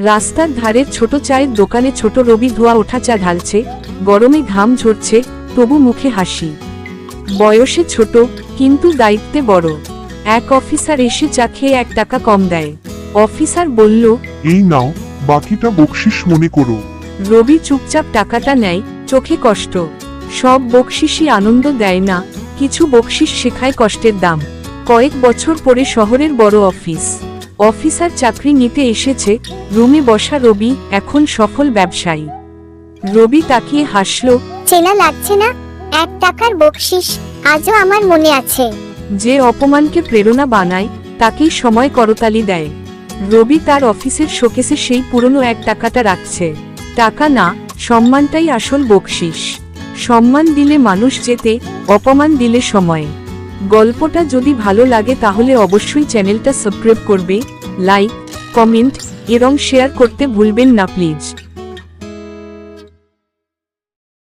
রাস্তার ধারে ছোট চায়ের দোকানে ছোট রবি ধোয়া ওঠা চা ঢালছে গরমে ঘাম ঝরছে তবু মুখে হাসি। বয়সে ছোট কিন্তু দায়িত্বে বড়। এক অফিসার এসে চা খেয়ে এক টাকা কম দেয়। অফিসার বলল এই নাও বাকিটা বকশিস মনে করো। রবি চুপচাপ টাকাটা নেয় চোখে কষ্ট। সব বকশিসই আনন্দ দেয় না কিছু বকশিস শেখায় কষ্টের দাম। কয়েক বছর পরে শহরের বড় অফিস। অফিসার চাকরি নিতে এসেছে রুমে বসা রবি এখন সফল ব্যবসায়ী। রবি তাকিয়ে হাসল চেনা লাগছে না? এক টাকার বকশিস আজও আমার মনে আছে। যে অপমানকে প্রেরণা বানায় তাকেই সময় করতালি দেয়। রবি তার অফিসের শোকেসে সেই পুরনো এক টাকাটা রাখছে। টাকা না সম্মানটাই আসল বকশিস। সম্মান দিলে মানুষ যেতে অপমান দিলে সময়। গল্পটা যদি ভালো লাগে তাহলে অবশ্যই চ্যানেলটা সাবস্ক্রাইব করবে, লাইক, কমেন্ট, এবং শেয়ার করতে ভুলবেন না, প্লিজ।